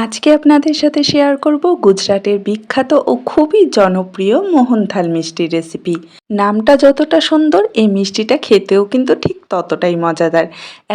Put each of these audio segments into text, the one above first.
আজকে আপনাদের সাথে শেয়ার করব গুজরাটের বিখ্যাত ও খুবই জনপ্রিয় মোহনথাল মিষ্টির রেসিপি নামটা যতটা সুন্দর, এই মিষ্টিটা খেতেও কিন্তু ঠিক ততটাই মজাদার।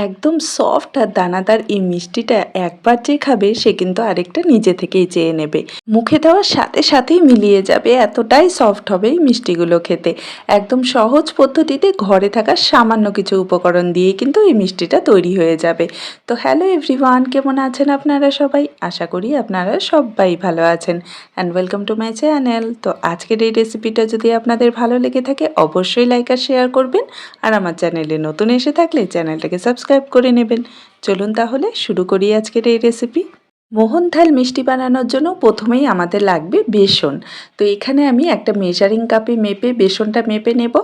একদম সফট আর দানাদার এই মিষ্টিটা একবার যে খাবে, সে কিন্তু আরেকটা নিজে থেকেই চেয়ে নেবে। মুখে দেওয়ার সাথে সাথেই মিলিয়ে যাবে, এতটাই সফট হবে এই মিষ্টিগুলো খেতে। একদম সহজ পদ্ধতিতে ঘরে থাকা সামান্য কিছু উপকরণ দিয়ে কিন্তু এই মিষ্টিটা তৈরি হয়ে যাবে। তো হ্যালো এভরিওয়ান কেমন আছেন আপনারা সবাই? আশা করি আপনারা সবাই ভালো আছেন। And welcome to my channel তো আজকের এই রেসিপিটা যদি আপনাদের ভালো লেগে থাকে অবশ্যই লাইক আর শেয়ার করবেন। আর আমার চ্যানেলে নতুন এসে থাকলে চ্যানেলটাকে সাবস্ক্রাইব করে নেবেন। চলুন তাহলে শুরু করি আজকের এই রেসিপি মোহনথাল মিষ্টি বানানোর জন্য প্রথমেই আমাদের লাগবে বেসন। তো এখানে আমি একটা মেজারিং কাপে মেপে বেসনটা মেপে নেব।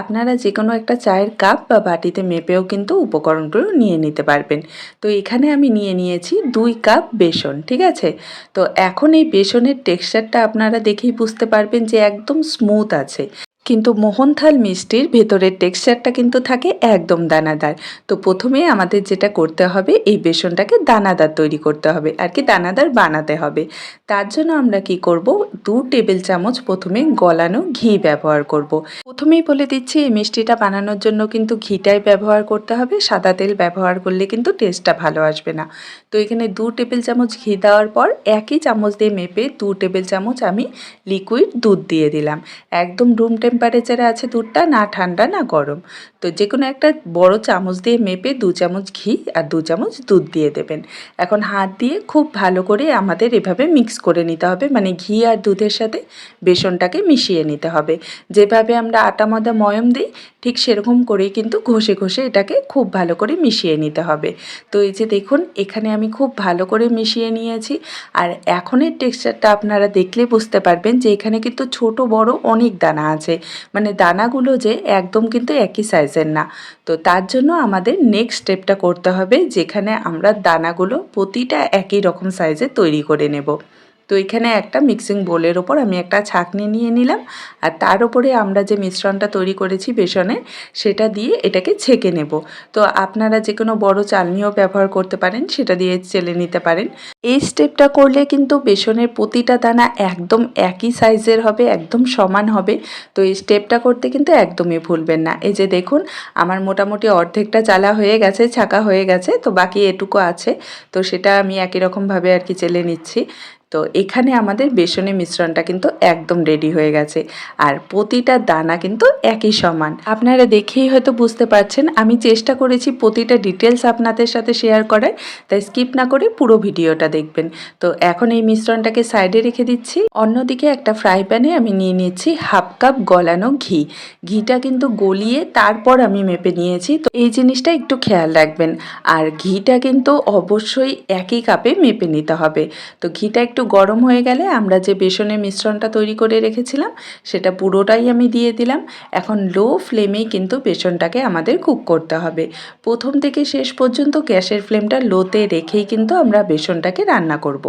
আপনারা যে কোনো একটা চায়ের কাপ বা বাটিতে মেপেও কিন্তু উপকরণগুলো নিয়ে নিতে পারবেন। তো এখানে আমি নিয়ে নিয়েছি দুই কাপ বেসন, ঠিক আছে? তো এখন এই বেসনের টেক্সচারটা আপনারা দেখেই বুঝতে পারবেন যে একদম স্মুথ আছে। কিন্তু মোহনথাল মিষ্টির ভেতরের টেক্সচারটা কিন্তু থাকে একদম দানাদার। তো প্রথমে আমাদের যেটা করতে হবে, এই বেসনটাকে দানাদার তৈরি করতে হবে, আর কি দানাদার বানাতে হবে। তার জন্য আমরা কি করব, দু টেবিল চামচ প্রথমে গলানো ঘি ব্যবহার করব। প্রথমেই বলে দিচ্ছি, এই মিষ্টিটা বানানোর জন্য কিন্তু ঘিটাই ব্যবহার করতে হবে, সাদা তেল ব্যবহার করলে কিন্তু টেস্টটা ভালো আসবে না। তো এখানে দু টেবিল চামচ ঘি দেওয়ার পর একই চামচ দিয়ে মেপে দু টেবিল চামচ আমি লিকুইড দুধ দিয়ে দিলাম। একদম রুম টেম্পারেচারে আছে দুধটা, না ঠান্ডা, না গরম। তো যে কোনো একটা বড় চামচ দিয়ে মেপে দু চামচ ঘি আর দু চামচ দুধ দিয়ে দেবেন। এখন হাত দিয়ে খুব ভালো করে আমাদের এভাবে মিক্স করে নিতে হবে। মানে ঘি আর দুধের সাথে বেসনটাকে মিশিয়ে নিতে হবে। যেভাবে আমরা আটা, ময়দা, ময়ম দিই, ঠিক সেরকম করেই কিন্তু ঘষে ঘষে এটাকে খুব ভালো করে মিশিয়ে নিতে হবে। তো এই যে দেখুন, এখানে আমি খুব ভালো করে মিশিয়ে নিয়েছি। আর এখনের টেক্সচারটা আপনারা দেখলে বুঝতে পারবেন যে এখানে কিন্তু ছোট, বড় অনেক দানা আছে। মানে দানাগুলো যে একদম কিন্তু একই সাইজের না। তো তার জন্য আমাদের নেক্সট স্টেপটা করতে হবে, যেখানে আমরা দানাগুলো প্রতিটা একই রকম সাইজে তৈরি করে নেব। তো এখানে একটা মিক্সিং বোলের ওপর আমি একটা ছাঁকনি নিয়ে নিলাম। আর তার উপরে আমরা যে মিশ্রণটা তৈরি করেছি বেসনে, সেটা দিয়ে এটাকে ছেঁকে নেব। তো আপনারা যে কোনো বড় চালনিও ব্যবহার করতে পারেন, সেটা দিয়ে চেলে নিতে পারেন। এই স্টেপটা করলে কিন্তু বেসনের প্রতিটা দানা একদম একই সাইজের হবে, একদম সমান হবে। তো এই স্টেপটা করতে কিন্তু একদমই ভুলবেন না। এই যে দেখুন, আমার মোটামুটি অর্ধেকটা চালা হয়ে গেছে, ছাকা হয়ে গেছে, তো বাকি এটুকু আছে। তো সেটা আমি একই রকমভাবে আর কি চেলে নিচ্ছি। তো এখানে আমাদের বেসনের মিশ্রণটা কিন্তু একদম রেডি হয়ে গেছে। আর প্রতিটা দানা কিন্তু একই সমান। আপনারা দেখেই হয়তো বুঝতে পারছেন, আমি চেষ্টা করেছি প্রতিটা ডিটেলস আপনাদের সাথে শেয়ার করার, তাই স্কিপ না করে পুরো ভিডিওটা দেখবেন। তো এখন এই মিশ্রণটাকে সাইডে রেখে দিচ্ছি। অন্যদিকে একটা ফ্রাই প্যানে আমি নিয়ে নিচ্ছি হাফ কাপ গলানো ঘি। ঘিটা কিন্তু গলিয়ে তারপর আমি মেপে নিয়েছি। তো এই জিনিসটা একটু খেয়াল রাখবেন। আর ঘিটা কিন্তু অবশ্যই একই কাপে মেপে নিতে হবে। তো ঘিটা একটু একটু গরম হয়ে গেলে আমরা যে বেসনের মিশ্রণটা তৈরি করে রেখেছিলাম, সেটা পুরোটাই আমি দিয়ে দিলাম। এখন লো ফ্লেমেই কিন্তু বেসনটাকে আমাদের কুক করতে হবে। প্রথম থেকে শেষ পর্যন্ত গ্যাসের ফ্লেমটা লোতে রেখেই কিন্তু আমরা বেসনটাকে রান্না করব।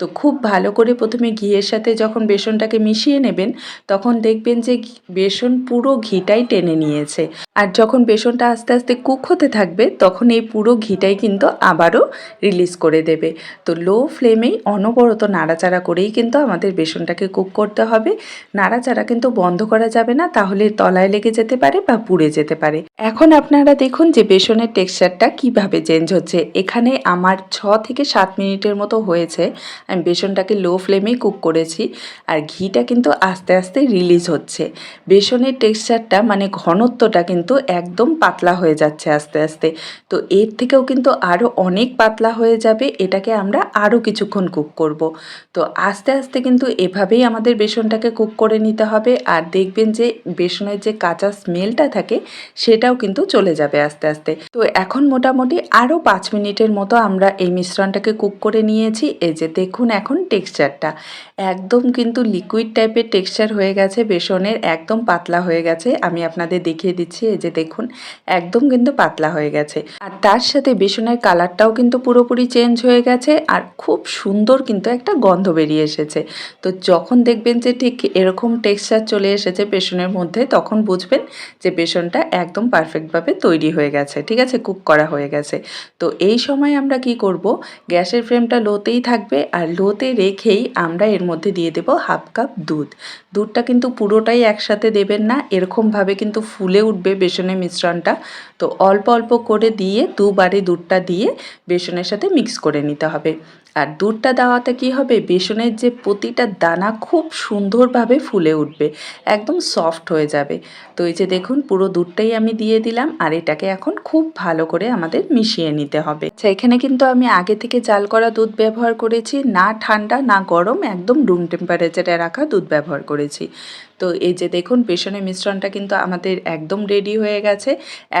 তো খুব ভালো করে প্রথমে ঘিয়ের সাথে যখন বেসনটাকে মিশিয়ে নেবেন, তখন দেখবেন যে বেসন পুরো ঘিটাই টেনে নিয়েছে। আর যখন বেসনটা আস্তে আস্তে কুক হতে থাকবে, তখন এই পুরো ঘিটাই কিন্তু আবারও রিলিজ করে দেবে। তো লো ফ্লেমেই অনবরত নাড়াচাড়া করেই কিন্তু আমাদের বেসনটাকে কুক করতে হবে। নাড়াচাড়া কিন্তু বন্ধ করা যাবে না, তাহলে তলায় লেগে যেতে পারে বা পুড়ে যেতে পারে। এখন আপনারা দেখুন যে বেসনের টেক্সচারটা কীভাবে চেঞ্জ হচ্ছে। এখানে আমার ছ থেকে সাত মিনিটের মতো হয়েছে, আমি বেসনটাকে লো ফ্লেমেই কুক করেছি আর ঘিটা কিন্তু আস্তে আস্তে রিলিজ হচ্ছে। বেসনের টেক্সচারটা মানে ঘনত্বটা কিন্তু একদম পাতলা হয়ে যাচ্ছে আস্তে আস্তে। তো এর থেকেও কিন্তু আরও অনেক পাতলা হয়ে যাবে, এটাকে আমরা আরও কিছুক্ষণ কুক করব। তো আস্তে আস্তে কিন্তু এভাবেই আমাদের বেসনটাকে কুক করে নিতে হবে আর দেখবেন যে বেসনের যে কাঁচা স্মেলটা থাকে সেটাও কিন্তু চলে যাবে আস্তে আস্তে। তো এখন মোটামুটি আরও পাঁচ মিনিটের মতো আমরা এই মিশ্রণটাকে কুক করে নিয়েছি। এই যে দেখুন এখন টেক্সচারটা। একদম কিন্তু লিকুইড টাইপের টেক্সচার হয়ে গেছে, বেসনের একদম পাতলা হয়ে গেছে। আমি আপনাদের দেখিয়ে দিচ্ছি, এই যে দেখুন একদম কিন্তু পাতলা হয়ে গেছে। আর তার সাথে বেসনের কালারটাও কিন্তু পুরোপুরি চেঞ্জ হয়ে গেছে আর খুব সুন্দর কিন্তু একটা একটা গন্ধ বেরিয়ে এসেছে। তো যখন দেখবেন যে ঠিক এরকম টেক্সচার চলে এসেছে বেসনের মধ্যে, তখন বুঝবেন যে বেসনটা একদম পারফেক্টভাবে তৈরি হয়ে গেছে। ঠিক আছে? কুক করা হয়ে গেছে। তো এই সময় আমরা কি করব? গ্যাসের ফ্লেমটা লোতেই থাকবে আর লোতে রেখেই আমরা এর মধ্যে দিয়ে দেব হাফ কাপ দুধ। দুধটা কিন্তু পুরোটাই একসাথে দেবেন না, এরকমভাবে কিন্তু ফুলে উঠবে বেসনের মিশ্রণটা। তো অল্প অল্প করে দিয়ে দুবারে দুধটা দিয়ে বেসনের সাথে মিক্স করে নিতে হবে। আর দুধটা দেওয়াতে কি হবে? বেসনের যে প্রতিটা দানা খুব সুন্দরভাবে ফুলে উঠবে, একদম সফট হয়ে যাবে। তো এই যে দেখুন, পুরো দুধটাই আমি দিয়ে দিলাম আর এটাকে এখন খুব ভালো করে আমাদের মিশিয়ে নিতে হবে। আচ্ছা এখানে কিন্তু আমি আগে থেকে জাল করা দুধ ব্যবহার করেছি, না ঠান্ডা, না গরম, একদম রুম টেম্পারেচারে রাখা দুধ ব্যবহার করেছি। তো এই যে দেখুন বেসনের মিশ্রণটা কিন্তু আমাদের একদম রেডি হয়ে গেছে।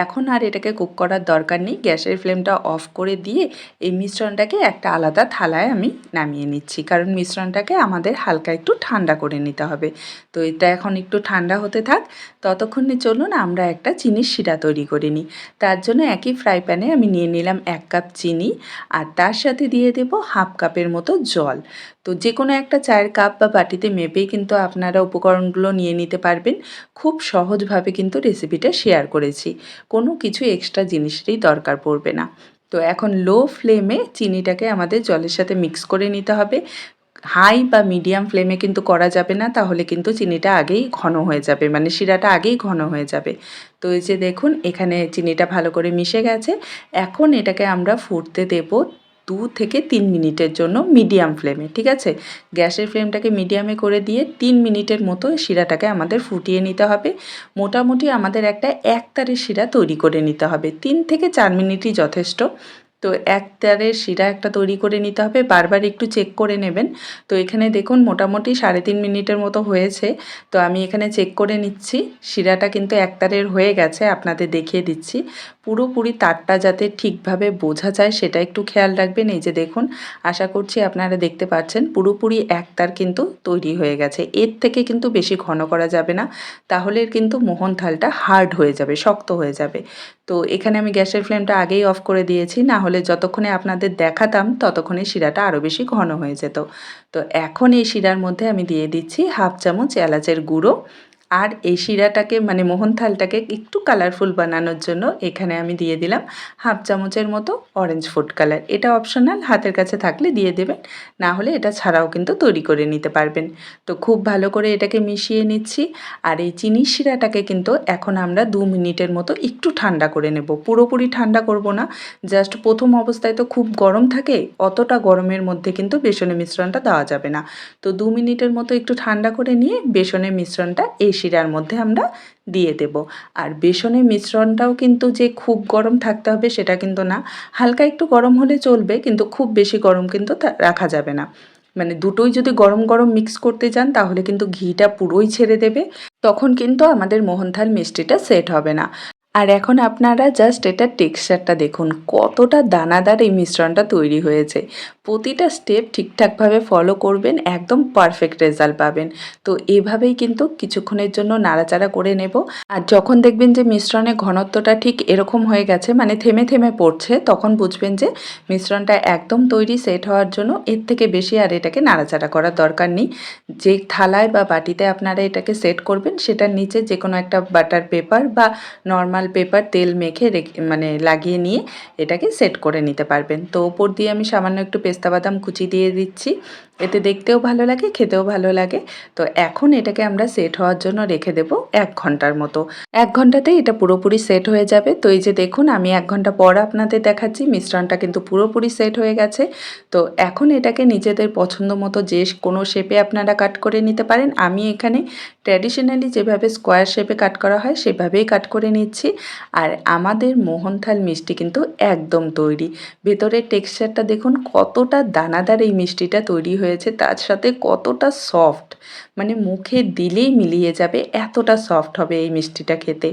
এখন আর এটাকে কুক করার দরকার নেই। গ্যাসের ফ্লেমটা অফ করে দিয়ে এই মিশ্রণটাকে একটা আলাদা থালায় আমি নামিয়ে নিচ্ছি। কারণ মিশ্রণটাকে আমাদের হালকা একটু ঠান্ডা করে নিতে হবে। তো এটা এখন একটু ঠান্ডা হতে থাক। ততক্ষণে চলুন আমরা একটা চিনির শিরা তৈরি করে নিই। তার জন্য একই ফ্রাই প্যানে আমি নিয়ে নিলাম এক কাপ চিনি আর তার সাথে দিয়ে দেব হাফ কাপের মতো জল। তো যে কোনো একটা চায়ের কাপ বা বাটিতে মেপেই কিন্তু আপনারা উপকরণগুলো নিয়ে নিতে পারবেন। খুব সহজভাবে কিন্তু রেসিপিটা শেয়ার করেছি। কোনো কিছু এক্সট্রা জিনিসেরই দরকার পড়বে না। তো এখন লো ফ্লেমে চিনিটাকে আমাদের জলের সাথে মিক্স করে নিতে হবে। হাই বা মিডিয়াম ফ্লেমে কিন্তু করা যাবে না, তাহলে কিন্তু চিনিটা আগেই ঘন হয়ে যাবে মানে শিরাটা আগেই ঘন হয়ে যাবে। তো এই যে দেখুন, এখানে চিনিটা ভালো করে মিশে গেছে। এখন এটাকে আমরা ফুটতে দেব দু থেকে তিন মিনিটের জন্য মিডিয়াম ফ্লেমে, ঠিক আছে? গ্যাসের ফ্লেমটাকে মিডিয়ামে করে দিয়ে তিন মিনিটের মতো শিরাটাকে আমাদের ফুটিয়ে নিতে হবে। মোটামুটি আমাদের একটা একতারের শিরা তৈরি করে নিতে হবে। তিন থেকে চার মিনিটই যথেষ্ট। তো এক তারের শিরা একটা তৈরি করে নিতে হবে, বারবার একটু চেক করে নেবেন। তো এখানে দেখুন মোটামুটি সাড়ে তিন মিনিটের মতো হয়েছে। তো আমি এখানে চেক করে নিচ্ছি, শিরাটা কিন্তু এক তারের হয়ে গেছে, আপনাদের দেখিয়ে দিচ্ছি। পুরোপুরি তারটা যাতে ঠিকভাবে বোঝা যায় সেটা একটু খেয়াল রাখবেন। এই যে দেখুন, আশা করছি আপনারা দেখতে পাচ্ছেন, পুরোপুরি এক তার কিন্তু তৈরি হয়ে গেছে। এর থেকে কিন্তু বেশি ঘন করা যাবে না, তাহলে কিন্তু মোহন থালটা হার্ড হয়ে যাবে, শক্ত হয়ে যাবে। তো এখানে আমি গ্যাসের ফ্লেমটা আগেই অফ করে দিয়েছি না হলে যতক্ষণে আপনাদের দেখাতাম ততক্ষণে শিরাটা আরও বেশি ঘন হয়ে যেত। তো এখন এই শিরার মধ্যে আমি দিয়ে দিচ্ছি হাফ চামচ এলাচের গুঁড়ো আর এই শিরাটাকে মানে মোহন থালটাকে একটু কালারফুল বানানোর জন্য এখানে আমি দিয়ে দিলাম হাফ চামচের মতো অরেঞ্জ ফুড কালার এটা অপশনাল হাতের কাছে থাকলে দিয়ে দেবেন, না হলে এটা ছাড়াও কিন্তু তৈরি করে নিতে পারবেন। তো খুব ভালো করে এটাকে মিশিয়ে নিচ্ছি, আর এই চিনির শিরাটাকে কিন্তু এখন আমরা দু মিনিটের মতো একটু ঠান্ডা করে নেব। পুরোপুরি ঠান্ডা করব না, জাস্ট প্রথম অবস্থায় তো খুব গরম থাকে, অতটা গরমের মধ্যে কিন্তু বেসনের মিশ্রণটা দেওয়া যাবে না। তো দু মিনিটের মতো একটু ঠান্ডা করে নিয়ে বেসনের মিশ্রণটা এই শিরার মধ্যে আমরা দিয়ে দেব। আর বেসনের মিশ্রণটাও কিন্তু যে খুব গরম থাকতে হবে সেটা কিন্তু না। হালকা একটু গরম হলে চলবে, কিন্তু খুব বেশি গরম কিন্তু রাখা যাবে না। মানে দুটোই যদি গরম গরম মিক্স করতে যান, তাহলে কিন্তু ঘিটা পুরোই ছেড়ে দেবে। তখন কিন্তু আমাদের মোহনথাল মিষ্টিটা সেট হবে না। আর এখন আপনারা জাস্ট এটা টেক্সচারটা দেখুন, কতটা দানাদার এই মিশ্রণটা তৈরি হয়েছে। প্রতিটা স্টেপ ঠিকঠাকভাবে ফলো করবেন, একদম পারফেক্ট রেজাল্ট পাবেন। তো এভাবেই কিন্তু কিছুক্ষণের জন্য নাড়াচাড়া করে নেব। আর যখন দেখবেন যে মিশ্রণের ঘনত্বটা ঠিক এরকম হয়ে গেছে মানে থেমে থেমে পড়ছে, তখন বুঝবেন যে মিশ্রণটা একদম তৈরি সেট হওয়ার জন্য এর থেকে বেশি আর এটাকে নাড়াচাড়া করার দরকার নেই। যে থালায় বা বাটিতে আপনারা এটাকে সেট করবেন, সেটার নিচে যে কোনো একটা বাটার পেপার বা নর্মাল পেপার তেল মেখে মানে লাগিয়ে নিয়ে এটাকে সেট করে নিতে পারবেন। তো ওপর দিয়ে আমি সামান্য একটু পেস্তা বাদাম কুচি দিয়ে দিচ্ছি। এতে দেখতেও ভালো লাগে, খেতেও ভালো লাগে। তো এখন এটাকে আমরা সেট হওয়ার জন্য রেখে দেব এক ঘণ্টার মতো। এক ঘন্টাতেই এটা পুরোপুরি সেট হয়ে যাবে। তো এই যে দেখুন, আমি এক ঘণ্টা পর আপনাদের দেখাচ্ছি, মিশ্রণটা কিন্তু পুরোপুরি সেট হয়ে গেছে। তো এখন এটাকে নিজেদের পছন্দ মতো যে কোনো শেপে আপনারা কাট করে নিতে পারেন। আমি এখানে ট্র্যাডিশনালি যেভাবে স্কোয়ার শেপে কাট করা হয়, সেভাবেই কাট করে নিচ্ছি। আর আমাদের মোহনথাল মিষ্টি কিন্তু একদম তৈরি। ভেতরের টেক্সচারটা দেখুন, কতটা দানাদার এই মিষ্টিটা তৈরি হয়েছে, তার সাথে কতটা সফট। মানে মুখে দিলেই মিলিয়ে যাবে, এতটা সফট হবে এই মিষ্টিটা খেতে।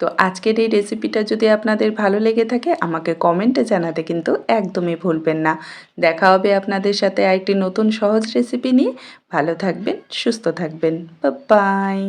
তো আজকের এই রেসিপিটা যদি আপনাদের ভালো লেগে থাকে, আমাকে কমেন্টে জানাতে কিন্তু একদমই ভুলবেন না। দেখা হবে আপনাদের সাথে আরেকটি নতুন সহজ রেসিপি নিয়ে। ভালো থাকবেন, সুস্থ থাকবেন। বাই।